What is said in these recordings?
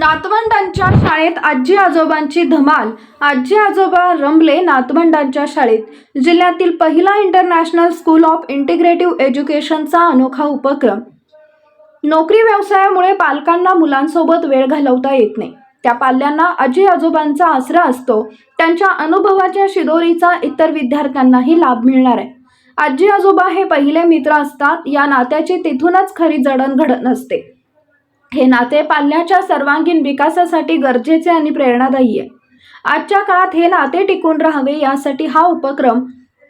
नातवंडांच्या शाळेत आजी आजोबांची धमाल. आजी आजोबा रमले नातवंडांच्या शाळेत. जिल्ह्यातील पहिला इंटरनॅशनल स्कूल ऑफ इंटिग्रेटिव्ह एज्युकेशनचा अनोखा उपक्रम. नोकरी व्यवसायामुळे पालकांना मुलांसोबत वेळ घालवता येत नाही. त्या पाल्यांना आजी आजोबांचा आसरा असतो. त्यांच्या अनुभवाच्या शिदोरीचा इतर विद्यार्थ्यांनाही लाभ मिळणार आहे. आजी आजोबा हे पहिले मित्र असतात. या नात्याची तिथूनच खरी जडणघडण असते. हे नाते पाल्याच्या सर्वांगीण विकासासाठी गरजेचे आणि प्रेरणादायी आहे. आजच्या काळात हे नाते टिकून राहावे यासाठी हा उपक्रम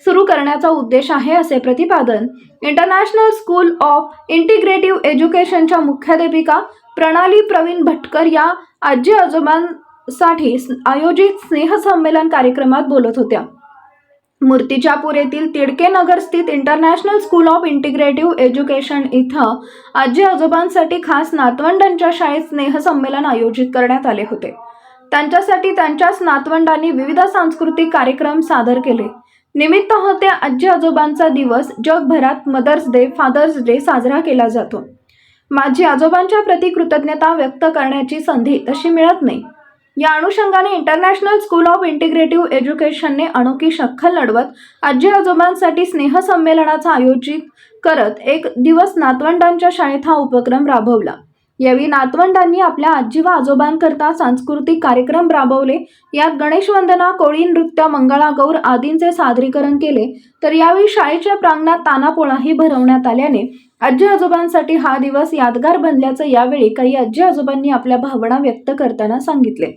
सुरू करण्याचा उद्देश आहे असे प्रतिपादन इंटरनॅशनल स्कूल ऑफ इंटिग्रेटिव्ह एज्युकेशनच्या मुख्याध्यापिका प्रणाली प्रवीण भटकर या आजी आजोबांसाठी आयोजित स्नेहसंमेलन कार्यक्रमात बोलत होत्या. मूर्तिजापूर येथील तिडके नगर स्थित international school of integrative education इथं आजी आजोबांसाठी खास नातवंडांच्या शाळेत स्नेहसंमेलन आयोजित करण्यात आले होते. त्यांच्यासाठी त्यांच्याच नातवंडांनी विविध सांस्कृतिक कार्यक्रम सादर केले. निमित्त होते आजी आजोबांचा दिवस. जगभरात मदर्स डे फादर्स डे साजरा केला जातो. माझी आजोबांच्या प्रती कृतज्ञता व्यक्त करण्याची संधी तशी मिळत नाही. या अनुषंगाने इंटरनॅशनल स्कूल ऑफ इंटिग्रेटिव्ह एज्युकेशनने अनोखी शक्कल लढवत आजी आजोबांसाठी स्नेहसंमेलनाचा आयोजित करत एक दिवस नातवंडांच्या शाळेत हा उपक्रम राबवला. यावेळी नातवंडांनी आपल्या आजी व आजोबांकरता सांस्कृतिक कार्यक्रम राबवले. यात गणेशवंदना कोळी नृत्य मंगळागौर आदींचे सादरीकरण केले. तर यावेळी शाळेच्या प्रांगणात तानापोळाही भरवण्यात आल्याने आजी आजोबांसाठी हा दिवस यादगार बनल्याचं यावेळी काही आजी आजोबांनी आपल्या भावना व्यक्त करताना सांगितले.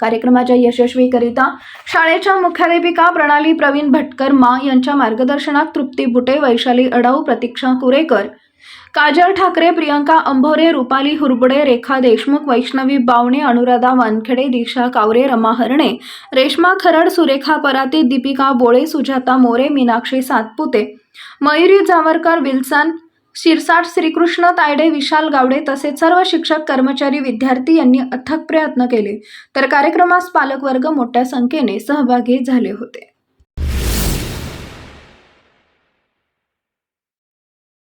कार्यक्रमाच्या यशस्वीकरिता शाळेच्या मुख्याध्यापिका प्रणाली प्रवीण भटकर मा यांच्या मार्गदर्शनात तृप्ती बुटे वैशाली अडाऊ प्रतीक्षा कुरेकर काजल ठाकरे प्रियंका अंभोरे रुपाली हुरबडे रेखा देशमुख वैष्णवी बावणे अनुराधा वानखेडे दिशा कावरे रमा हरणे रेश्मा खरड सुरेखा पराते दीपिका बोळे सुजाता मोरे मीनाक्षी सातपुते मयुरी जावरकर विल्सन शिरसाट श्रीकृष्ण तायडे विशाल गावडे तसेच सर्व शिक्षक कर्मचारी विद्यार्थी यांनी अथक प्रयत्न केले. तर कार्यक्रमास पालकवर्ग मोठ्या संख्येने सहभागी झाले होते.